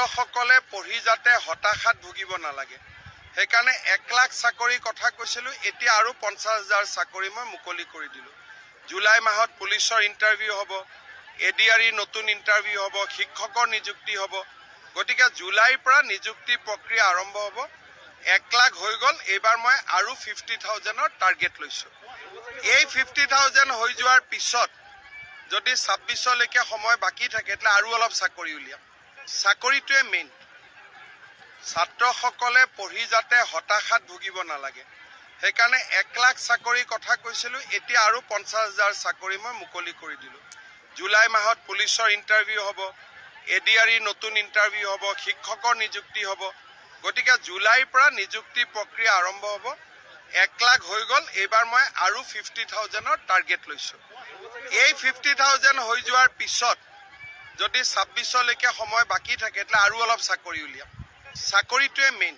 ছাত্ৰসকলে পঢ়ি যাতে হতাশাত ভুগিব নালাগে। সেইকাৰণে এক লাখ চাকৰিৰ কথা কৈছিলোঁ এতিয়া আৰু পঞ্চাছ হাজাৰ চাকৰি মই মুকলি কৰি দিলোঁ। জুলাই মাহত পুলিচৰ ইণ্টাৰভিউ হ'ব এ ডি আৰ ই নতুন ইণ্টাৰভিউ হ'ব শিক্ষকৰ নিযুক্তি হ'ব। গতিকে জুলাইৰ পৰা নিযুক্তি প্ৰক্ৰিয়া আৰম্ভ হ'ব। এক লাখ হৈ গ'ল এইবাৰ মই আৰু ফিফটি থাউজেণ্ডৰ টাৰ্গেট লৈছোঁ। এই ফিফটি থাউজেণ্ড হৈ যোৱাৰ পিছত যদি ছাব্বিছলৈকে সময় বাকী থাকে তেতিয়াহ'লে আৰু অলপ চাকৰি উলিয়াম। চাকৰিটোৱে মেইন ছাত্ৰসকলে পঢ়ি যাতে হতাশাত ভুগিব নালাগে। সেইকাৰণে এক লাখ চাকৰিৰ কথা কৈছিলোঁ, এতিয়া আৰু পঞ্চাছ হাজাৰ চাকৰি মই মুকলি কৰি দিলোঁ। জুলাই মাহত পুলিচৰ ইণ্টাৰভিউ হ'ব এ ডি আৰ ই নতুন ইণ্টাৰভিউ হ'ব, শিক্ষকৰ নিযুক্তি হ'ব। গতিকে জুলাইৰ পৰা নিযুক্তি প্ৰক্ৰিয়া আৰম্ভ হ'ব। এক লাখ হৈ গ'ল, এইবাৰ মই আৰু ফিফটি থাউজেণ্ডৰ টাৰ্গেট লৈছোঁ। এই ফিফটি থাউজেণ্ড হৈ যোৱাৰ পিছত যদি ছাব্বিছলৈকে সময় বাকী থাকে তেতিয়াহ'লে আৰু অলপ চাকৰি উলিয়াম। চাকৰিটোৱে মেইন